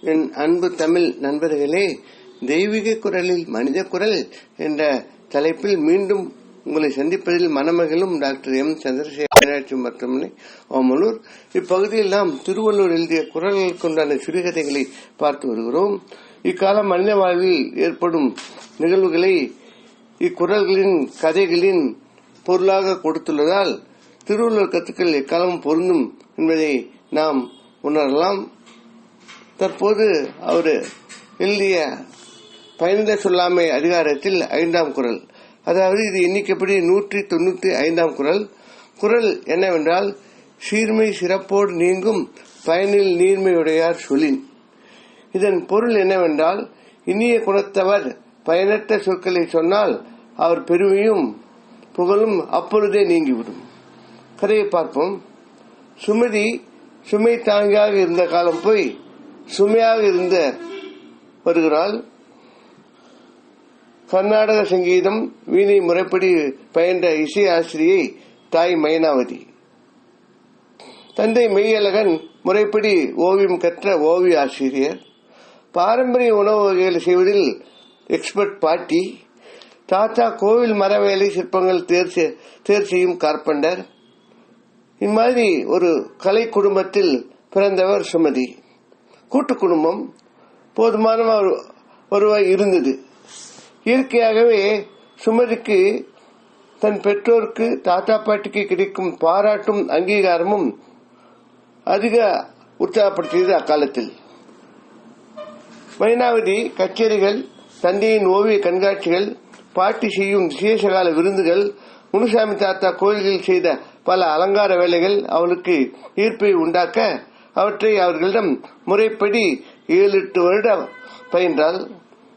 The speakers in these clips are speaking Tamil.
என் அன்பு தமிழ் நண்பர்களே தெய்வீக குரலில் மனித குரல் என்ற தலைப்பில் மீண்டும் உங்களை சந்திப்பதில் மணமகளும் டாக்டர் எம். சந்திரசேகர் மருத்துவமனை ஓமலூர் இப்பகுதியில் நாம் திருவள்ளூர் எழுதிய குரல்களுக்கு உண்டான சிறுகதைகளை பார்த்து வருகிறோம். இக்கால மனித வாழ்வில் ஏற்படும் நிகழ்வுகளை இக்குரல்களின் கதைகளின் பொருளாக கொடுத்துள்ளதால் திருவள்ளுவர் கருத்துக்கள் எக்காலம் பொருந்தும் என்பதை நாம் உணரலாம். தற்போது அவர் எழுதிய பயனிட சொல்லாமை அதிகாரத்தில் ஐந்தாம் குரல். அதாவது இது எண்ணிக்கைப்படி நூற்றி தொண்ணூத்தி ஐந்தாம் குரல். குரல் என்னவென்றால் சீர்மை சிறப்போடு நீங்கும் பயனில் நீர்மையுடையார் சொல்லின். இதன் பொருள் என்னவென்றால் இனிய குணத்தவர் பயனற்ற சொற்களை சொன்னால் அவர் பெருமையும் புகழும் அப்பொழுதே நீங்கிவிடும். கதையை பார்ப்போம். சுமதி சுமை தாங்கியாக இருந்த காலம் போய் சுமையாக இருந்த வருகிறாள். கர்நாடக சங்கீதம் வீணை முறைப்படி பயின்ற இசை ஆசிரியை தாய் மைனாவதி. தந்தை மெய்யழகன் முறைப்படி ஓவியம் கற்ற ஓவிய ஆசிரியர் பாரம்பரிய உணவு வகைகளை செய்வதில் எக்ஸ்பர்ட் பாட்டி. தாத்தா கோவில் மரவேலை சிற்பங்கள் தேர்ச்சி தேர்ச்சியும் கார்பண்டர். இம்மாதிரி ஒரு கலை குடும்பத்தில் பிறந்தவர் சுமதி. கூட்டு குடும்பம் போதுமான வருவாய் இருந்தது. இயற்கையாகவே சுமதிக்கு தன் பெற்றோருக்கு தாத்தா பாட்டிக்கு கிடைக்கும் பாராட்டும் அங்கீகாரமும் அதிக உற்சாகப்படுத்தியது அக்காலத்தில். மைனாவதி கச்சேரிகள் தந்தையின் ஓவிய கண்காட்சிகள் பாட்டி செய்யும் விசேஷகால விருந்துகள் முனுசாமி தாத்தா கோயில்களில் செய்த பல அலங்கார வேலைகள் அவளுக்கு ஈர்ப்பை உண்டாக்க அவற்றை அவர்களிடம் முறைப்படி ஏழு எட்டு வருடம் பயின்றால்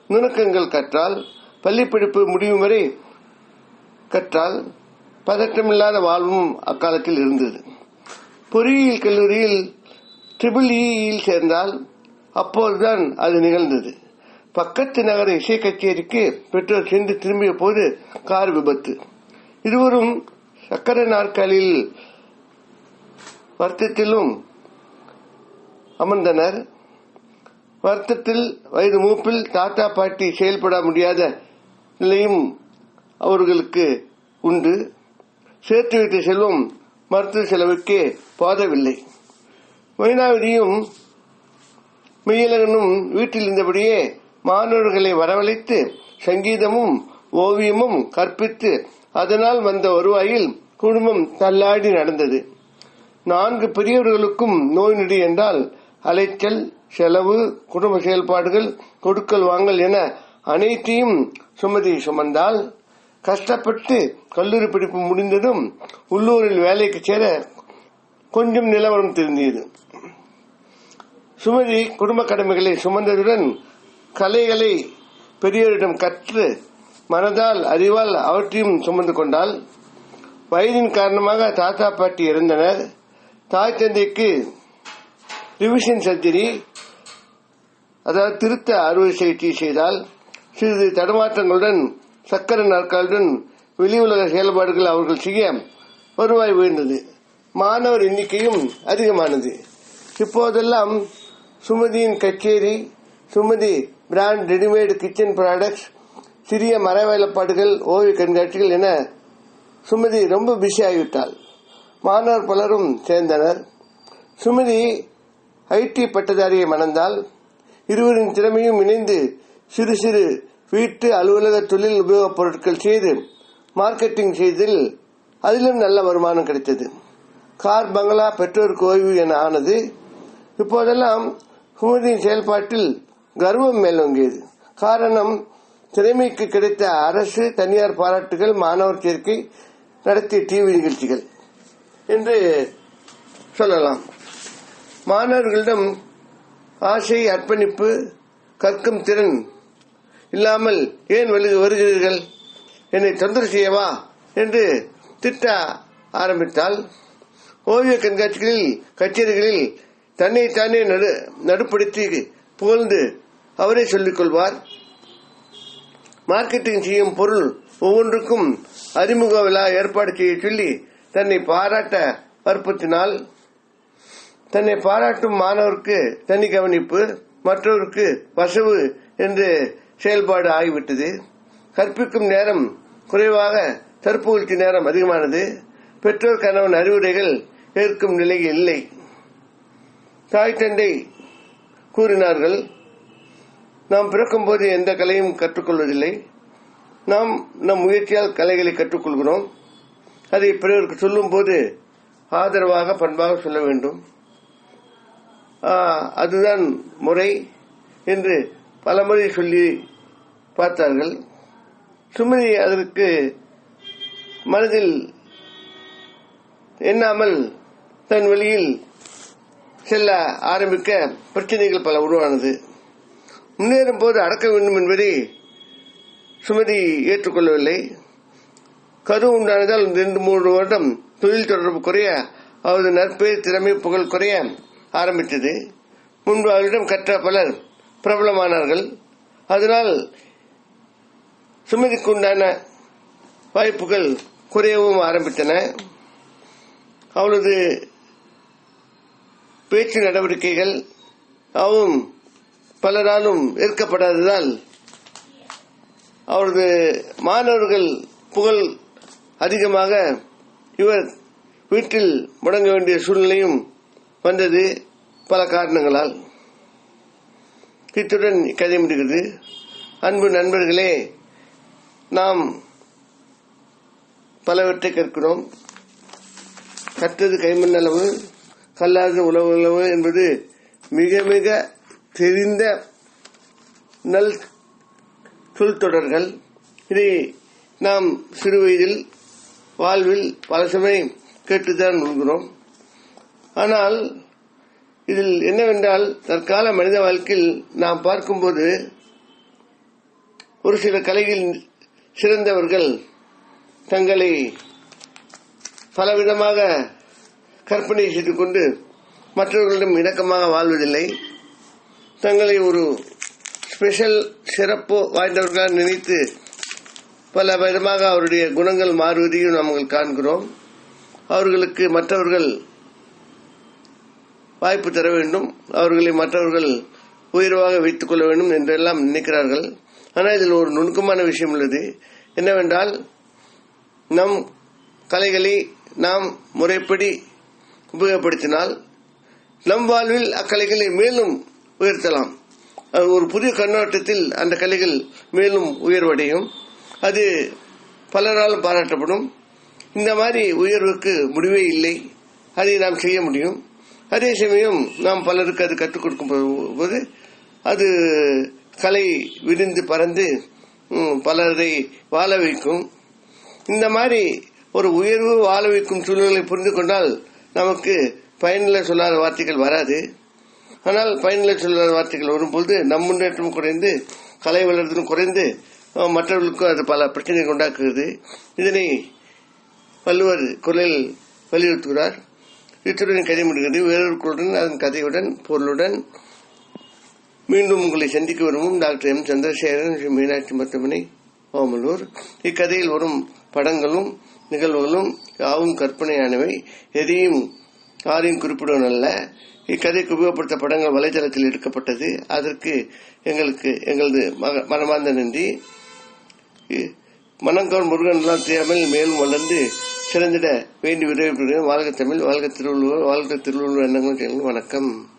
நுணுக்கங்கள் கற்றால் பள்ளிப்படிப்பு முடியும் வரை கற்றால் பதற்றமில்லாத வாழ்வும் அக்காலத்தில் இருந்தது. பொறியியல் கல்லூரியில் ட்ரிபிள் இயில் e சேர்ந்தால் அப்போதுதான் அது நிகழ்ந்தது. பக்கத்து நகர இசை கச்சேரிக்கு பெற்றோர் சென்று திரும்பிய போது கார் விபத்து. இருவரும் சக்கர நாற்காலியில் வருத்தத்திலும் அமர்ந்தனர். வருத்தத்தில் வயது மூப்பில் தாத்தா பாட்டி செயல்பட முடியாத நிலையும் அவர்களுக்கு உண்டு. சேர்த்து வைத்த செல்வம் மருத்துவ செலவுக்கே போதவில்லை. மைனாவதியும் மெய்யலகனும் வீட்டில் இருந்தபடியே மாணவர்களை வரவழைத்து சங்கீதமும் ஓவியமும் கற்பித்து அதனால் வந்த வருவாயில் குடும்பம் தள்ளாடி நடந்தது. நான்கு பெரியவர்களுக்கும் நோய் நொடி என்றால் அலைச்சல் செலவு குடும்ப செயல்பாடுகள் கொடுக்கல் வாங்கல் என அனைத்தையும் சுமதி சுமந்தால் கஷ்டப்பட்டு கல்லூரி படிப்பு முடிந்ததும் உள்ளூரில் வேலைக்கு சேர கொஞ்சம் நிலவரம் திருந்தியது. சுமதி குடும்ப கடமைகளை சுமந்ததுடன் கலைகளை பெரியோரிடம் கற்று மனதால் அறிவால் அவற்றையும் சுமந்து கொண்டால் வயதின் காரணமாக தாத்தா பாட்டி இறந்தனர். தாய் தந்தைக்கு ரிவிஷன் சர்ஜரி அதாவது திருத்த அறுவை சிகிச்சை செய்தால் சிறிது தடுமாற்றங்களுடன் சக்கர நாற்காலுடன் வெளி உலக செயல்பாடுகள் அவர்கள் செய்ய வருவாய் உயர்ந்தது. மாணவர் எண்ணிக்கையும் அதிகமானது. இப்போதெல்லாம் சுமதியின் கச்சேரி Sumathi brand readymade kitchen products சிறிய மர வேலைப்பாடுகள் ஓவிய கண்காட்சிகள் என சுமதி ரொம்ப பிஸி ஆகிவிட்டாள். மாணவர் பலரும் சேர்ந்தனர். சுமதி ஐடி பட்டதாரியை மணந்தால் இருவரின் திறமையும் இணைந்து சிறு சிறு வீட்டு அலுவலக தொழில் உபயோகப் பொருட்கள் செய்து மார்க்கெட்டிங் செய்ததில் அதிலும் நல்ல வருமானம் கிடைத்தது. கார் பங்களா பெற்றோருக்கு ஓய்வு என ஆனது இப்போதெல்லாம் குமரியின் செயல்பாட்டில் கர்வம் மேலோங்கியது. காரணம் திறமைக்கு கிடைத்த அரசு தனியார் பாராட்டுகள் மாணவர் சேர்க்கை நடத்திய டிவி நிகழ்ச்சிகள் என்று சொல்லலாம். மாணவர்களிடம் ஆசை அர்ப்பணிப்பு கற்கும் திறன் இல்லாமல் ஏன் வருகிறீர்கள்? என்னை தொந்தரவு செய்யவா? என்று திட்ட ஆரம்பித்தால் ஓவிய கண்காட்சிகளில் கச்சேரிகளில் தன்னை தானே நடுப்படுத்தி புகழ்ந்து அவரே சொல்லிக் கொள்வார். மார்க்கெட்டிங் செய்யும் பொருள் ஒவ்வொன்றுக்கும் அறிமுக விழா ஏற்பாடு செய்ய சொல்லி தன்னை பாராட்ட வற்புறுத்தினால் தன்னை பாராட்டும் மாணவருக்கு தனி கவனிப்பு மற்றவருக்கு வசவு என்று செயல்பாடு ஆகிவிட்டது. கற்பிக்கும் நேரம் குறைவாக தற்புகழ்ச்சி நேரம் அதிகமானது. பெற்றோர் கணவன் அறிவுரைகள் ஏற்கும் நிலையில் இல்லை. தாய் தந்தை கூறினார்கள் நாம் பிறக்கும்போது எந்த கலையும் கற்றுக்கொள்வதில்லை. நாம் நம் முயற்சியால் கலைகளை கற்றுக்கொள்கிறோம். அதை பிறருக்கு சொல்லும் போது ஆதரவாக பண்பாக சொல்ல வேண்டும். அதுதான் முறை என்று பலமுறை சொல்லி பார்த்தார்கள். சுமதி அதற்கு மனதில் எண்ணாமல் தன் வழியில் செல்ல ஆரம்பிக்க பிரச்சனைகள் பல உருவானது. முன்னேறும் போது அடக்க வேண்டும் என்பதை சுமதி ஏற்றுக்கொள்ளவில்லை. கரு உண்டானதால் ரெண்டு மூன்று வருடம் தொழில் தொடர்பு குறைய அவரது நற்பெயர் திறமை புகழ் குறைய ஆரம்பித்தது. முன்பு அவரிடம் கற்ற பலர் பிரபலமானார்கள் அதனால் சுமதிக்கு உண்டான வாய்ப்புகள் குறையவும் ஆரம்பித்தன. அவளது பேச்சு நடவடிக்கைகள் அவும் பலராலும் ஏற்கப்படாததால் அவரது மாணவர்கள் புகழ் அதிகமாக இவர் வீட்டில் முடங்க வேண்டிய சூழ்நிலையும் வந்தது பல காரணங்களால். இத்துடன் கதை முடிகிறது அன்பு நண்பர்களே நாம் பலவற்றை கற்கிறோம். கற்றது கைமண் அளவு கல்லாத உழவு அளவு என்பது மிக மிக தெரிந்த நல் சொல் தொடர்கள். இதை நாம் சிறு வயதில் வாழ்வில் பல சமயம் கேட்டுதான் உண்கிறோம். ஆனால் இதில் என்னவென்றால் தற்கால மனித வாழ்க்கையில் நாம் பார்க்கும்போது ஒரு சில கலையில் சிறந்தவர்கள் தங்களை பலவிதமாக கற்பனை செய்து கொண்டு மற்றவர்களிடம் இணக்கமாக வாழ்வதில்லை. தங்களை ஒரு ஸ்பெஷல் சிறப்பு வாய்ந்தவர்களாக நினைத்து பல விதமாக அவருடைய குணங்கள் மாறுவதையும் நாங்கள் காண்கிறோம். அவர்களுக்கு மற்றவர்கள் வாய்ப்பு தர வேண்டும். அவர்களை மற்றவர்கள் உயர்வாக வைத்துக் கொள்ள வேண்டும் என்றெல்லாம் நினைக்கிறார்கள். ஆனால் இதில் ஒரு நுணுக்கமான விஷயம் உள்ளது. என்னவென்றால் நம் கலைகளை நாம் முறைப்படி உபயோகப்படுத்தினால் நம் வாழ்வில் அக்கலைகளை மேலும் உயர்த்தலாம். அது ஒரு புதிய கண்ணோட்டத்தில் அந்த கலைகள் மேலும் உயர்வடையும். அது பலராலும் பாராட்டப்படும். இந்த மாதிரி உயர்வுக்கு முடிவே இல்லை. அதை நாம் செய்ய முடியும். அதே சமயம் நாம் பலருக்கு அது கற்றுக் கொடுக்கும் போது அது கலை விரிந்து பறந்து பலரை வாழ வைக்கும். இந்த மாதிரி ஒரு உயர்வு வாழ வைக்கும் சூழ்நிலை புரிந்து கொண்டால் நமக்கு பயனுள்ள சொல்லாத வார்த்தைகள் வராது. ஆனால் பயனுள்ள சொல்லாத வார்த்தைகள் வரும்பொழுது நம் முன்னேற்றம் குறைந்து கலை வளர்தலும் குறைந்து மற்றவர்களுக்கும் அது பல பிரச்சனைகள் உண்டாக்குகிறது. இதனை வள்ளுவர் குரலில் வலியுறுத்துகிறார். இத்துடன் கதை முடிகிறது வேறொரு குரலுடன் அதன் கதையுடன் பொருளுடன் மீண்டும் உங்களை சந்திக்க விரும்பும் டாக்டர் எம். சந்திரசேகரன் ஸ்ரீ மீனாட்சி மருத்துவமனை ஓமலூர். இக்கதையில் வரும் படங்களும் நிகழ்வுகளும் யாவும் கற்பனையானவை. எதையும் யாரையும் குறிப்பிடுவனல்ல இக்கதைக்கு உபயோகப்படுத்த படங்கள் வலைதளத்தில் எடுக்கப்பட்டது. அதற்கு எங்களுக்கு எங்களது மக- மனமார்ந்த நன்றி. இ- மனங்கவர் முருகன் எல்லாம் தெரியாமல் மேலும் வளர்ந்து சிறந்திட வேண்டி விரைவு வாழ்க தமிழ் வாழ்க திருவள்ளுவர் வாழ்க திருவள்ளுவர் எண்ணங்கள் வணக்கம்.